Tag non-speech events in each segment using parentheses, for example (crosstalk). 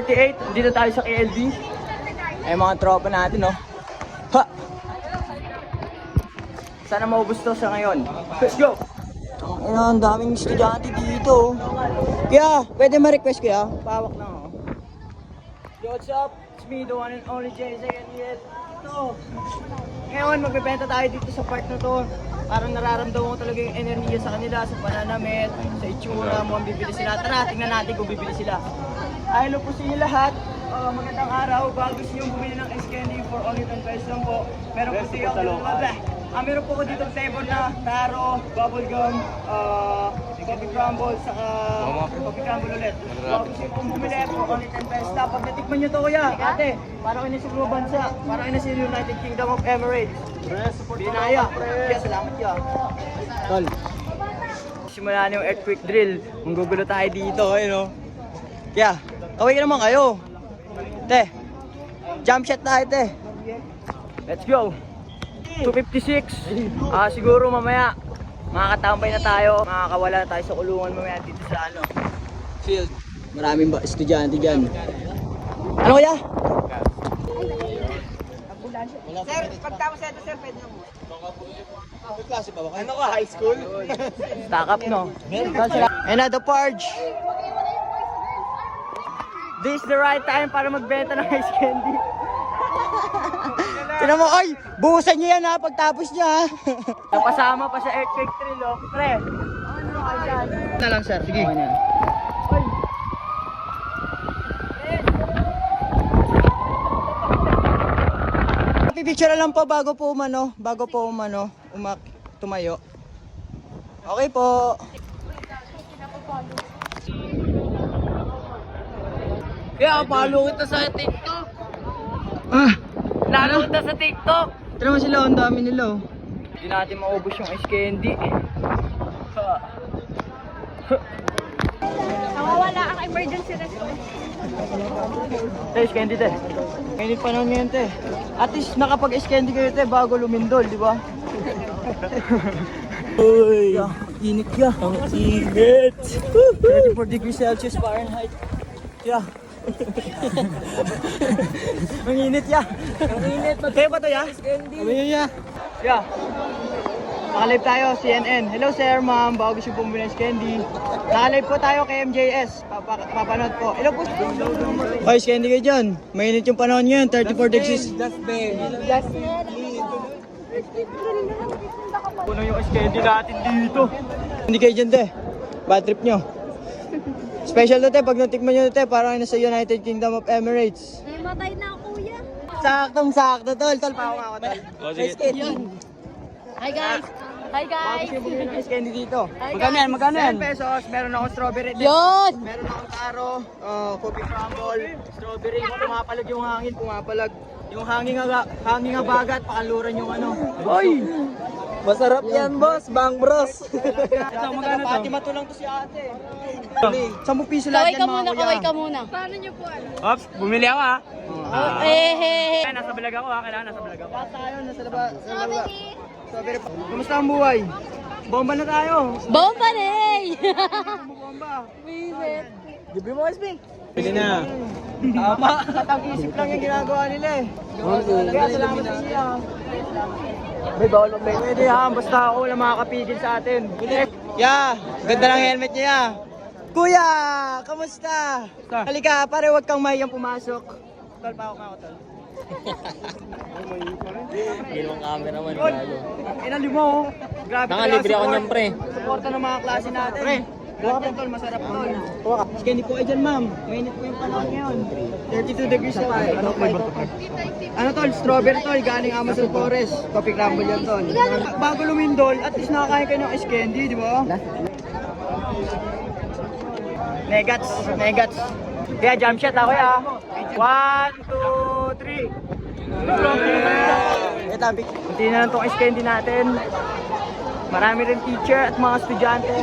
38, dito tayo sa KLB. Ay mga tropa natin, no? Ha! Sana maubos to sa ngayon. Let's go! Ang ang daming estudyante dito. Kaya, pwede ma-request kaya? Pawak lang ako. Yo, what's up? It's me, the one and only Jay Zayaniel. Ito. Ngayon, magbebenta tayo dito sa park na to. Parang nararamdaman ko talaga yung enerhiya sa kanila, sa pananamit, sa itsura mo, ang bibili sila. Tara, tingnan natin kung bibili sila. Ay, hello po sa inyo lahat. Ah, magandang araw. Bago gusto nyo bumili ng ice candy for only 10 pesos lang po. Meron po siya Ah, meron po ko dito flavor na taro, bubblegum, uh, coffee crumble, saka coffee crumble ulit. Bago gusto kong bumili for only 10 pesos. Dapat natikman nyo to kuya, ate. Parang nasa ibang bansa. Parang kayo nasa United Kingdom of Emirates. Binaya. Kaya salamat ya. Tol. Simula na yung earthquake drill. Manggugulo tayo dito, ayun o. Kaya, kaway ka naman kayo. Te, jump shot tayo, te. Let's go. 256. Ah, siguro mamaya makakatambay na tayo. Makakawala na tayo sa kulungan mamaya dito sa ano. Field. Maraming ba estudyante diyan. Ano kaya? Sir, pagtapos ito, sir, pwede na mo. Ano ka, high school? Stack up, no? Another Parge. This is the right time para magbenta ng ice candy. (laughs) Tinan mo, ay! Buhusan niyo yan ha, pagtapos niya ha. (laughs) Napasama pa sa earthquake drill, oh. Pre, ano ka dyan? Na lang, sir. Sige. Ay. Pipicture lang po bago po umano, bago po umano, umak tumayo. Okay po. Kaya, follow kita sa TikTok. Ah, Lalo kita sa TikTok. tira mo sila, ang dami nila oh. Hindi natin maubos yung ice candy. Nawawala ang emergency response. Te, ice candy te. Ngayon pa naman ngayon te. At least nakapag-ice candy kayo te bago lumindol, di ba? (laughs) Uy! Yeah, init ya. Ang init! 34 degrees Celsius Fahrenheit. Yeah. (laughs) Ang init ya. Ang init. Kayo ba to ya? Kami yun ya. Yeah. Nakalive tayo, CNN. Hello sir, ma'am. Bago gusto pong bumili ng candy. Nakalive po tayo kay MJS. Papa papanood po. Hello po. Ay, candy kayo dyan. Mainit yung panahon ngayon. 34 degrees. Puno yung candy natin dito. Hindi kayo dyan, te. Bad trip nyo. Special to, te. Pag natikman nyo, te, parang nasa United Kingdom of Emirates. Ay, matay na kuya. Saktong sakto, tol. Tol, pa ako, tol. Ice candy. Hi guys. Hi guys. Bakit yung bumili ng ice candy dito? Magkano yan? Magkano yan? 10 pesos. Meron akong strawberry. Yun! Meron akong taro, uh, coffee crumble, strawberry. Pumapalag yung hangin, pumapalag. Yung hangin nga, hangin nga bagat, pakaluran yung ano. Oy! Masarap yan, boss. Bang bros. Ito, magkano to? Fatima to lang to si ate. 10 piso Kaway lahat ka yan mga muna, kuya. kaway ka muna. Paano nyo po alam? Ops, bumili ako ha. Oh, eh, eh, eh. Nasa vlog ako ha. Kailangan nasa vlog ako. Tayo, nasa labas. Sa labas. Strawberry pa. Kumusta ang buhay? Bomba na tayo. Bomba rin! Bomba. Visit. Libre mo, SB. Pwede na. Tama. Katang-isip lang yung ginagawa nila eh. Kaya salamat sa inyo. May bawal mo Pwede ha, basta ako wala makakapigil sa atin. Yeah, ganda ng helmet niya. Kuya, kamusta? Halika, pare wag kang mahiyang pumasok. Tol, pa ako ako, tol. Ginawang camera man. Tol, inali mo oh. Grabe Naka, talaga libre ako niyan, pre. Suporta ng mga klase natin. Pre, yan tol, masarap tol. Sige, hindi po ay dyan ma'am. Mainit po yung panahon ngayon. 32 degrees sa Ano, ano tol, strawberry tol, galing Amazon Forest. Coffee crumble yan tol. Bago lumindol, at least nakakain kayo ng ice candy, di ba? Negats, negats. Kaya jump shot ako ya. One, two, three. Eh, tabi. Kunti na lang itong ice candy natin. Marami rin teacher at mga estudyante.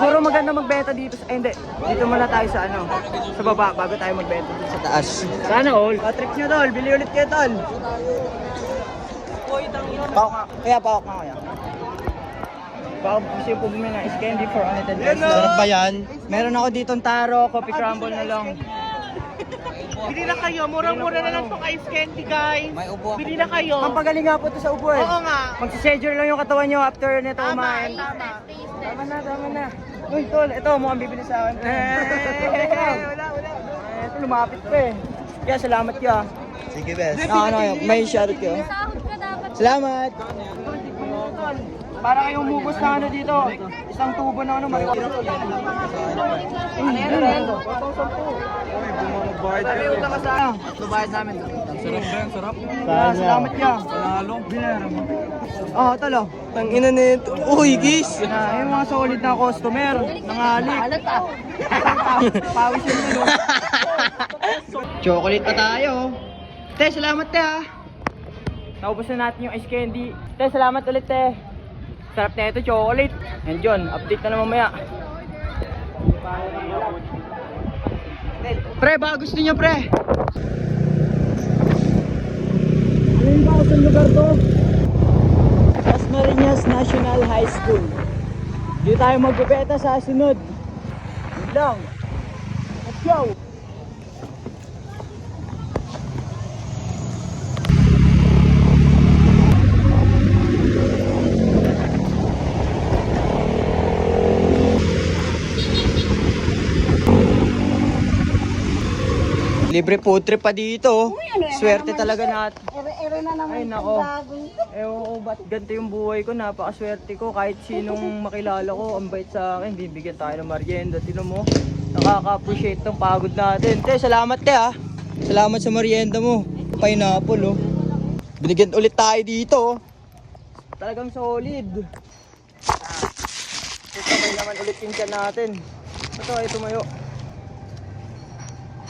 Siguro maganda magbenta dito sa, eh, hindi, dito muna tayo sa ano, sa baba bago tayo magbenta dito sa taas. Sana all. Patrick nyo tol, bili ulit kayo tol. Pawak nga, kaya pawak nga kaya. Baka gusto yung po bumili ng candy for only 10 pesos. Sarap ba yan? Meron ako ditong taro, coffee crumble na lang. Bili na kayo, murang-mura na lang tong ice candy, guys. May upo Bili na kayo. Pampagaling nga po ito sa ubo eh. Oo nga. Magsisedure lang yung katawan nyo after nito kumain. Tama. Tama na, tama na. Uy, tol, ito, mukhang bibili sa akin. Eh, wala, wala. Eh, ito, lumapit pa eh. Kaya salamat ka. Sige, bes. Ah, ano, may shoutout ka. Sahod ka dapat. Salamat! Para kayong umubos na ano dito. Isang tubo na ano. Ano yan? Ano yan? Sabi yung utang ka sa akin. Lubayad namin. Sarap yan? Sarap? Salamat ka. Panalo. Binara mo. Oo, talo. Tang ina nito. Uy, guys. Na, yung mga solid na customer, nangali. Alat ah. (laughs) Pawis yun ano. Chocolate pa tayo. Te, salamat te ha. Naubos na natin yung ice candy. Te, salamat ulit te. Sarap na ito, chocolate. And yun, update na naman mamaya. Pre, baka gusto niyo pre. Yung ba sa lugar to? Dasmariñas National High School. Dito tayo magbebeta sa sunod. Yun lang. Let's go! Libre food trip pa dito. Swerte talaga natin. Ere-ere na naman Ay, nako. Ewan ko ba't ganito yung buhay ko. Napakaswerte ko. Kahit sinong (laughs) makilala ko, ang bait sa akin. Bibigyan tayo ng merienda. Tino mo, nakaka-appreciate ng pagod natin. Te, salamat te ha. Salamat sa merienda mo. Pineapple oh. Binigyan ulit tayo dito oh. Talagang solid. Ah, ito naman ulit yung natin. Ito ay tumayo.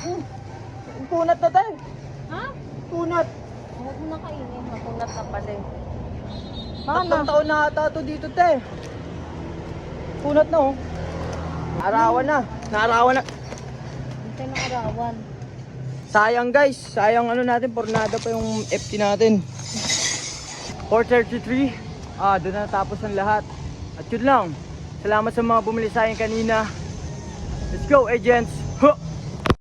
Hmm. Punat na tayo. Ha? Punat. Huwag mo na kainin. Makunat na pala eh. Tatlong taon na ata to dito, te. Punat na, oh. Arawan na. Naarawan na. Hintay ng arawan. Sayang, guys. Sayang ano natin. Pornada pa yung FT natin. 4.33. Ah, doon na natapos ang lahat. At yun lang. Salamat sa mga bumili sa akin kanina. Let's go, agents.